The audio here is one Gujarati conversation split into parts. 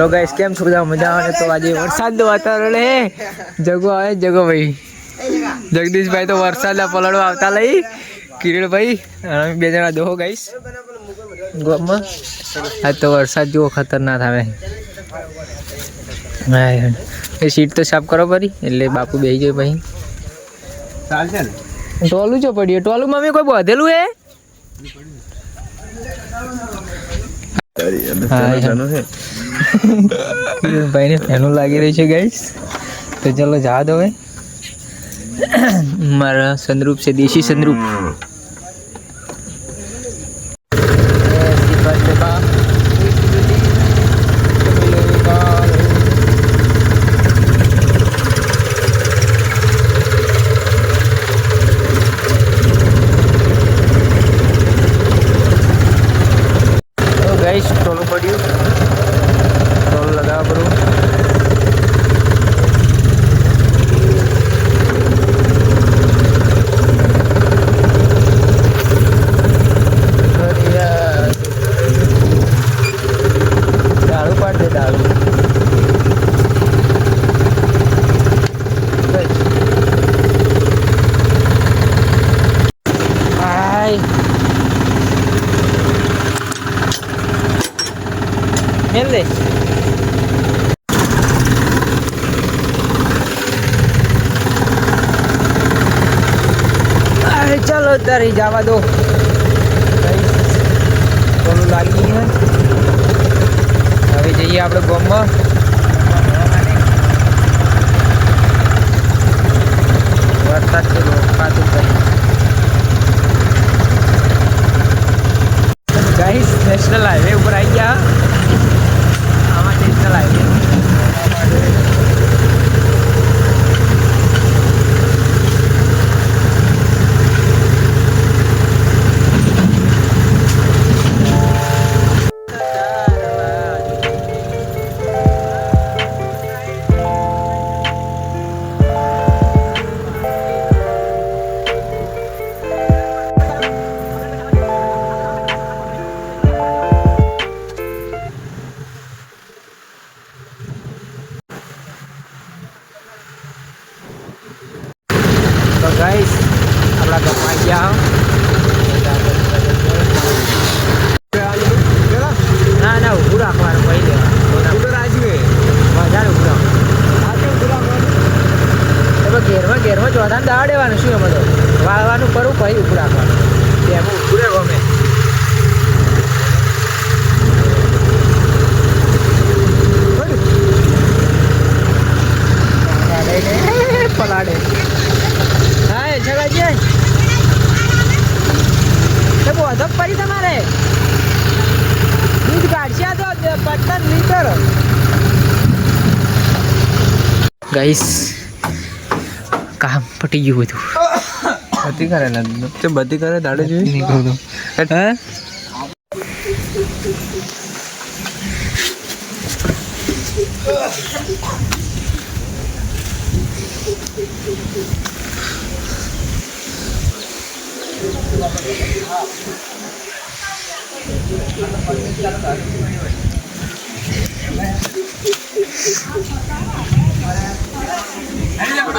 હેલો ગાઈસ કેમ છો બધા? મજા આવે તો આજે વરસાદનું વાતાવરણ હે. જગો આવે જગો ભાઈ. જગદીશભાઈ તો વરસાદના પલળો આવતા લઈ. કિરીટભાઈ અમે બે જણા દોહો ગાઈસ. ગોમાં આજ તો વરસાદ જેવો ખતરનાક આવે. એ સીટ તો સાફ કરો પડી એટલે બાપુ બેસી જાય ભાઈ. ચાલશે ને? ટોલું ચો પડ્યું ટોલું મમ્મી કોઈ બધેલું હે? હા, ભાઈને ફેનું લાગી રહ્યું છે ગાઈસ તો ચાલો જા દો હવે. મારા સંદરૂપ છે, દેશી સંદરૂપ તો ગાઈસ ટોલું પડ્યું ટોલું લગાવવા પડું દાળું પાડ દે દાળું હાય અરે ચાલો તારે જવા દો. થોડું લાગી ગયું હવે જઈએ આપણે ગોમમાં. વરસાદ તો રોકાતું કઈ ગાઈસ નેશનલ હાઈવે ઉપર આવી ગયા. ગાઈસ આપણા ગામમાં આવી ગયા ના ના ઊભું રાખવાનું ભાઈ લેવા. વધારે ઊભું રાખવાનું તો ઘેરમાં ઘેરમાં ચોથા દાવા દેવાનું શું એમાં તો વાળવાનું કરું પછી ઊભું રાખવાનું. રહેવું અમે પલાડે હા એ જગાજે તો બોધો પડી તમારે દૂધ કાઢશે આ તો પટન લીટર ગાઈસ કામ પટી ગયું બધું બધી કરે ને તે બધી કરે દાડે જોઈ નીકળું હે હા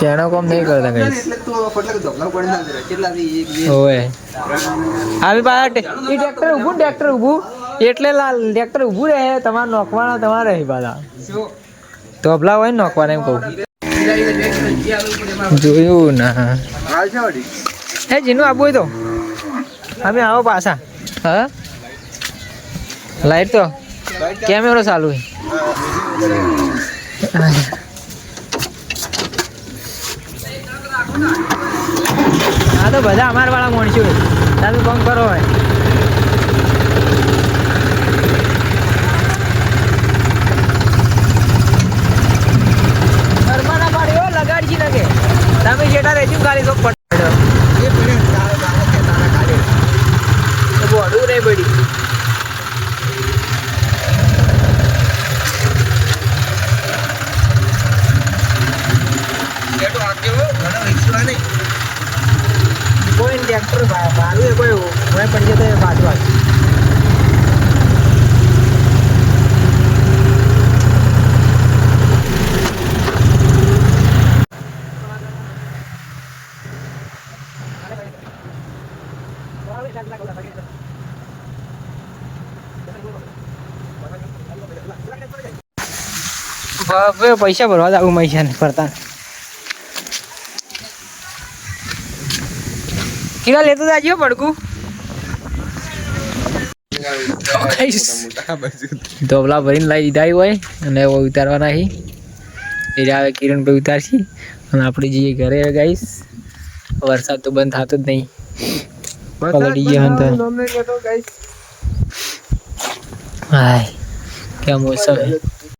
જેનો કોમ નહીં કરતા કઈ. ઓએ આવી પા ટ્રેક્ટર ઊભું ટ્રેક્ટર ઊભું. એટલે લાલ ટ્રેક્ટર ઊભું રહે તમારે નોખવાના તમારે રહી પાછા. તોબલા હોય નોખવાના એમ કહું. જોયું ના. હે જીનું આબુ હોય તો. અમે આવો પાછા. હા? લાઈટ તો? કેમેરો ચાલુ હા તો બધા અમારા વાળા માણસો. તમે કોમ કરો હોય ઘરમાં ના પાડી લગાડજી કે તમે જેટા રહેજો ખાલી તો પડ એ પીડે તારે તારે કે તારે કાઢે બોડું નહીં પડી એ તો ઘણો રિક્ષા નહીં. કોઈ ટ્રેક્ટર ભાડું એ કોઈ હોય પડી જતો બાજુ આવી. પૈસા ભરવા જ આવું પૈસા ને ફરતા. કેવા લેતો જાજો પડકું ધોબલા ભરીને લઈ દીધા હોય અને એવો ઉતારવાના હી એ આવે કિરણભાઈ ઉતારશી અને આપણે જઈએ ઘરે ગાઈશ વરસાદ તો બંધ થતો જ નહીં પલડી ગયા હતા હાય ક્યાં મોસમ